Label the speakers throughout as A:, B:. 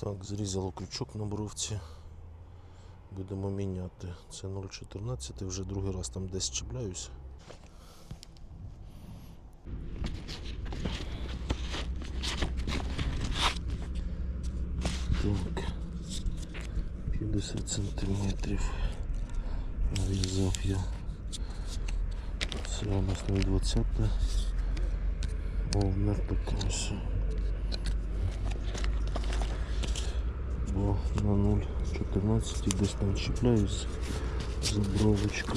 A: Так, зрізало крючок на бровці. Будемо міняти. Це 0,14, вже другий раз там десь чіпляюся. Так, 50 сантиметрів. Нарізав я. Це у нас 0,20. О, мертвий, конечно. 2 на 0.14 і десь там чіпляюсь за бровочку.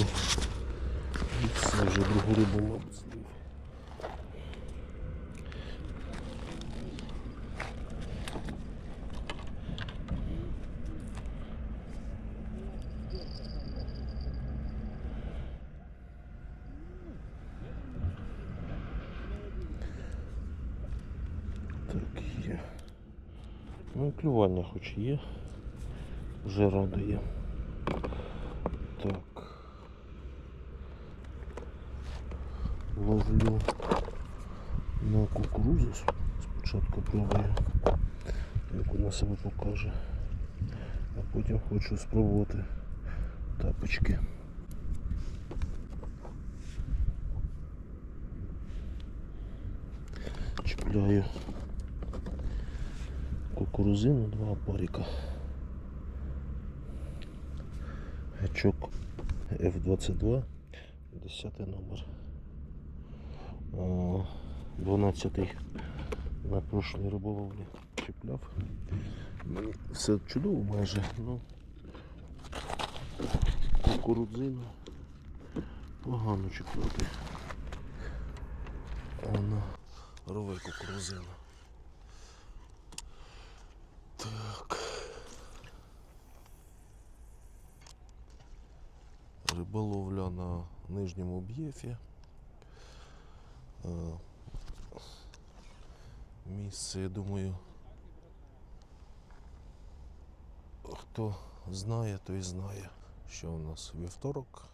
A: І все вже другу рибу ловиться. Ну клювання хоч є. Вже радує. Так. Ловлю на кукурузу. Спочатку пробую, як вона себе покаже. А потім хочу спробувати тапочки. Чіпляю кукурузину, два опарика. Гачок F22, 10 номер. А, 12 на прошлій риболовлі чіпляв. Мені все чудово майже, ну кукурудзину погано чіпляти. Вона рове кукурузина. Так. Риболовля на нижньому б'єфі. Е, Місце, я думаю, хто знає, той знає, що у нас вівторок,